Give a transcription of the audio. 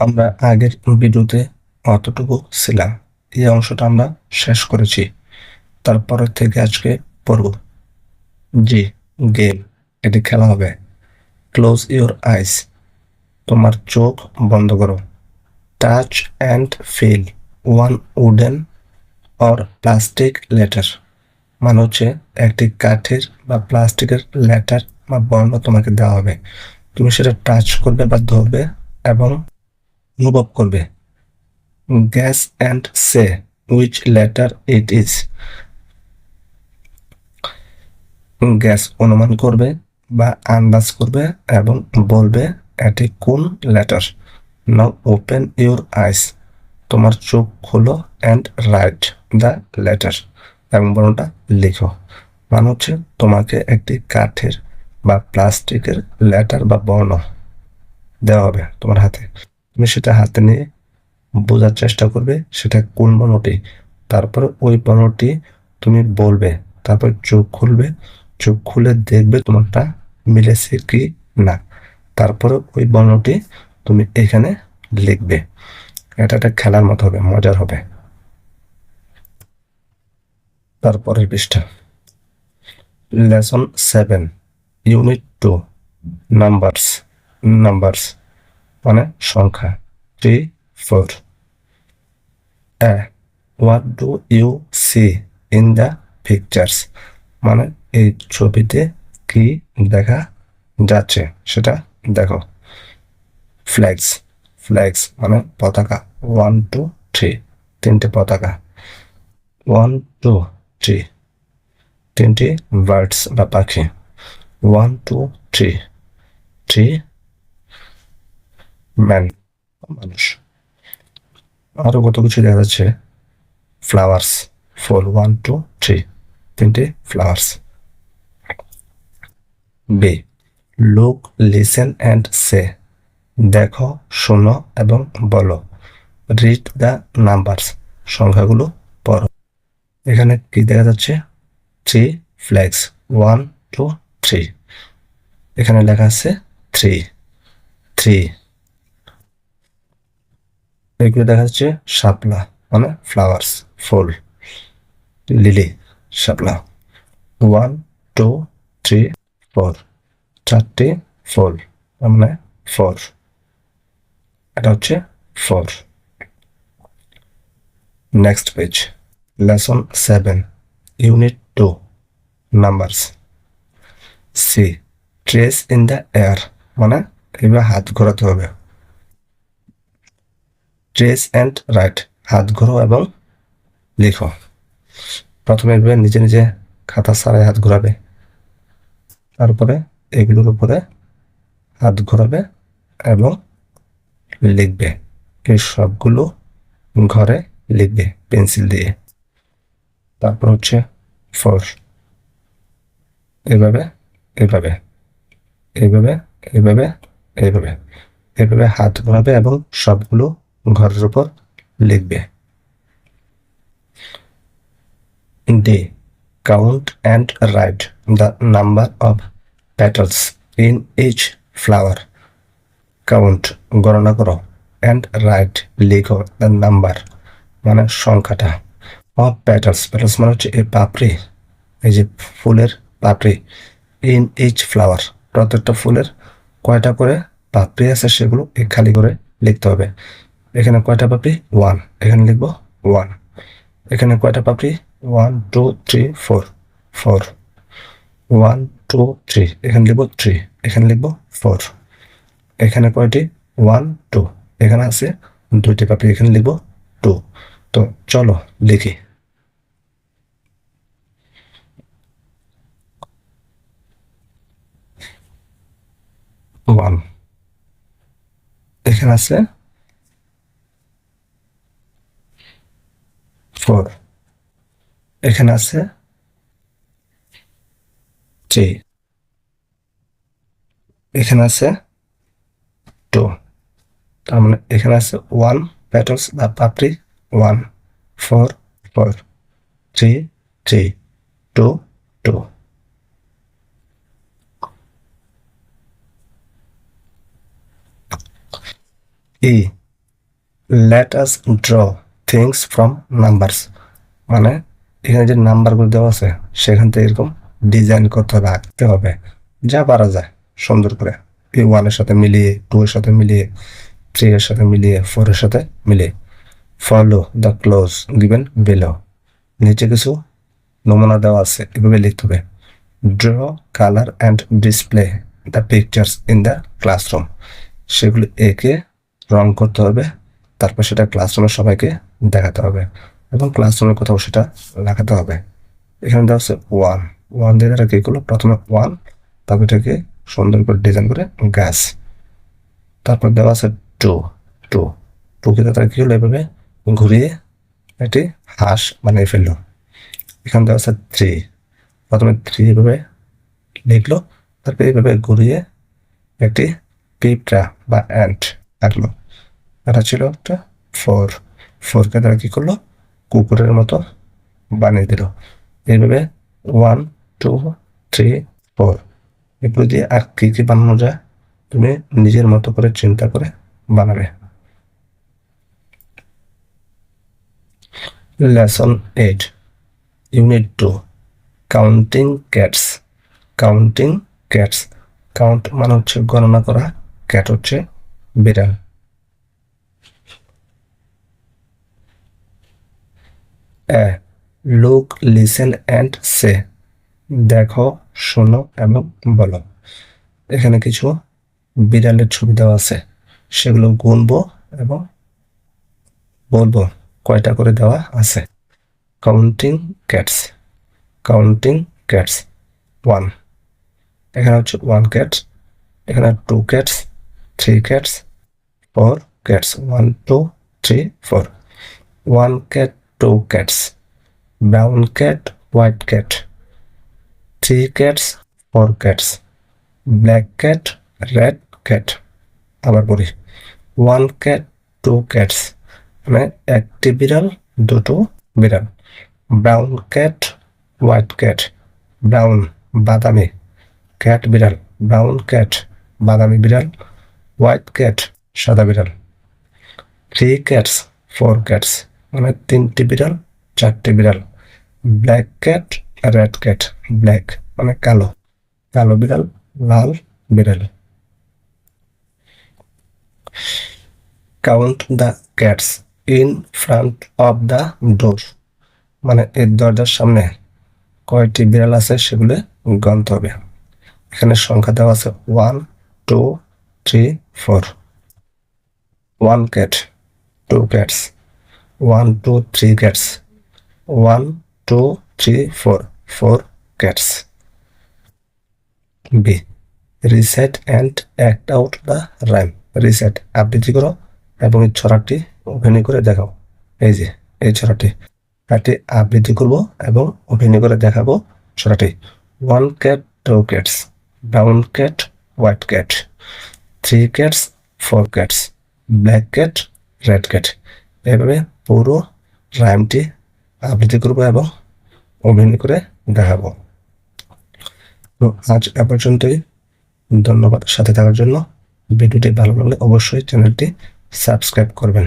আমরা আগের ভিডিওতে অতটুকু ছিলাম। এই অংশটা আমরা শেষ করেছি। তারপরের থেকে আজকে পড়ব। G, game. এটি খেলা হবে। ক্লোজ ইউর আইস তোমার চোখ বন্ধ করো। Touch and feel one wooden or plastic letter মানে হচ্ছে একটি কাঠের বা প্লাস্টিকের লেটার বা বর্ণ তোমাকে দেওয়া হবে। তুমি সেটা টাচ করবে বা ধরবে এবং অনুভব করবে। Guess and say, which letter it is. Guess অনুমান করবে বা আন্দাজ করবে এবং বলবে এটি কোন letter. Now open your eyes. তোমার চোখ খোলো অ্যান্ড রাইট দ্য লেটার এবং বর্ণটা লিখো। মানে হচ্ছে তোমাকে একটি কাঠের বা প্লাস্টিকের লেটার বা বর্ণ দেওয়া হবে তোমার হাতে। তুমি সেটা হাতে নিয়ে বোঝার চেষ্টা করবে, সেটা কোন বর্ণটি তারপর ওই বর্ণটি তুমি বলবে, তারপর চোখ খুলবে, চোখ খুলে দেখবে তোমারটা মিলেছে কি না। তারপরে ওই বর্ণটি তুমি এখানে লিখবে। এটা একটা খেলার মতো হবে, মজার হবে। তারপরের পৃষ্ঠা। Lesson seven unit two numbers numbers মানে সংখ্যা three four A what do you see in the pictures মানে এই ছবিতে কি দেখা যাচ্ছে? সেটা দেখো। ফ্ল্যাগস ফ্ল্যাগস মানে পতাকা। ওয়ান টু থ্রি তিনটে পতাকা। ওয়ান টু থ্রি তিনটি বার্ডস বা পাখি। One two three three man মানুষ। আরও কত কিছু দেখা যাচ্ছে। Flowers, four, one, two, three, তিনটে flowers. B, look, listen and say. দেখো, শোনো এবং বলো। রিড দ্য নাম্বারস, সংখ্যাগুলো পড়ো। এখানে কি দেখা যাচ্ছে? Three flags, one, two, three. এখানে লেখা আছে থ্রি। থ্রি। এগুলো দেখা যাচ্ছে শাপলা মানে ফ্লাওয়ার্স ফুল লিলি শাপলা। ওয়ান টু থ্রি ফোর চারটি ফুল মানে ফোর এটা হচ্ছে four next page lesson seven unit two numbers C trace in the air মানে এবার হাত ঘোরাতে হবে। ট্রেস অ্যান্ড রাইট হাত ঘোরো এবং লিখো। প্রথমে এভাবে নিজে নিজে খাতা সারাই হাত ঘোরাবে। তারপরে এগুলোর উপরে হাত ঘোরাবে এবং লিখবে। এই সবগুলো ঘরে লিখবে পেন্সিল দিয়ে। তারপর হচ্ছে ফোর। এভাবে এভাবে এইভাবে এইভাবে এইভাবে এভাবে হাত ঘোরাবে এবং সবগুলো ঘরের উপর লিখবে। D, count and write the number of petals in each flower. Count, গণনা করো। অ্যান্ড রাইট, লিখো দ্য নাম্বার মানে সংখ্যাটা। অফ প্যাটার্স প্যাটার্স মানে হচ্ছে এই পাপড়ি, এই যে ফুলের পাপড়ি, ইন ইচ ফ্লাওয়ার। প্রত্যেকটা ফুলের কয়টা করে পাপড়ি আছে সেগুলো খালি করে লিখতে হবে। এখানে কয়টা পাপড়ি? ওয়ান এখানে লিখব ওয়ান এখানে কয়টা পাপড়ি? One two three four four one two three এখানে লিখব থ্রি এখানে লিখব ফোর এখানে কয়টি? ওয়ান টু এখানে আছে দুইটি পাপড়ি, এখানে লিখব টু তো চলো লিখি। ওয়ান এখানে আছে ফোর এখানে আছে থ্রি এখানে আছে টু। তার মানে এখানে আছে ওয়ান, প্যাটলস বা পাপড়ি, one, four four, three three, two two. E, let us draw. Things from numbers মানে এখানে যে নাম্বারগুলো দেওয়া আছে, সেখান থেকে এরকম ডিজাইন করতে হবে, আঁকতে হবে। যা পারা যায়, সুন্দর করে। এই ওয়ানের সাথে মিলিয়ে টু এর সাথে মিলিয়ে থ্রি এর সাথে মিলিয়ে ফোর এর সাথে মিলিয়ে। Follow the clues given below নিচে কিছু নমুনা দেওয়া আছে, এভাবে লিখতে হবে। Draw colour and display the pictures in the classroom সেগুলো এঁকে রং করতে হবে, তারপর সেটা ক্লাসরুমের সবাইকে দেখাতে হবে। এবং ক্লাসরুমের কোথাও সেটা লাগাতে হবে। এখানে দেওয়া হচ্ছে ওয়ান ওয়ান দিয়ে তারা কী করল? প্রথমে ওয়ান তারপর এটাকে সুন্দর করে ডিজাইন করে গ্যাস তারপর দেওয়া আছে টু টু টুকে তারা কী হলো এভাবে ঘুরিয়ে একটি হাঁস বানিয়ে ফেলল। এখানে দেওয়া আছে থ্রি প্রথমে থ্রি এভাবে লিখলো। তারপর এইভাবে ঘুরিয়ে একটি পিঁপড়া বা অ্যান্ট আঁকলো। এটা ছিল একটা ফোর ফোরকে তারা কী করল? কুকুরের মতো বানিয়ে দিল। এইভাবে ওয়ান টু থ্রি ফোর এগুলো দিয়ে আর কী কী বানানো যায়? তুমি নিজের মতো করে চিন্তা করে বানাবে। Lesson eight unit two counting cats counting cats count মানে হচ্ছে গণনা করা। ক্যাট হচ্ছে বিড়াল। A look listen and say দেখো, শোনো এবং বলো। এখানে কিছু বিড়ালের ছবি দেওয়া আছে। সেগুলো গুনবো এবং বলব, কয়টা করে দেওয়া আছে। Counting cats counting cats one এখানে হচ্ছে ওয়ান ক্যাট এখানে two cats three cats four cats one two three four one cat two cats brown cat white cat three cats four cats black cat red cat আবার বলি one cat two cats মানে একটি বিড়াল, দুটো বিড়াল brown cat white cat brown বাদামি cat বিড়াল brown cat বাদামি বিড়াল হোয়াইট ক্যাট সাদা বিড়াল থ্রি ক্যাটস ফোর ক্যাটস মানে তিনটি বিড়াল, চারটি বিড়াল। Black cat red cat black মানে কালো। কালো বিড়াল, লাল বিড়াল। Count the cats in front of the door মানে এর দরজার সামনে কয়টি বিড়াল আছে সেগুলো গণতে হবে। এখানে সংখ্যা দেওয়া আছে one two three four one cat two cats one two three cats one two three four four cats B recite and act out the rhyme recite আবৃত্তি করো এবং এই ছড়াটি অভিনয় করে দেখাও। এই যে, এই ছড়াটি। এটি আবৃত্তি করব এবং অভিনয় করে দেখাবো ছড়াটি। One cat two cats brown cat white cat three cats four cats black cat red cat এভাবে পুরো রাইমটি আবৃত্তি করব এবং অভিনয় করে দেখাবো। তো আজ এ পর্যন্তই। ধন্যবাদ সাথে থাকার জন্য। ভিডিওটি ভালো লাগলে অবশ্যই চ্যানেলটি সাবস্ক্রাইব করবেন।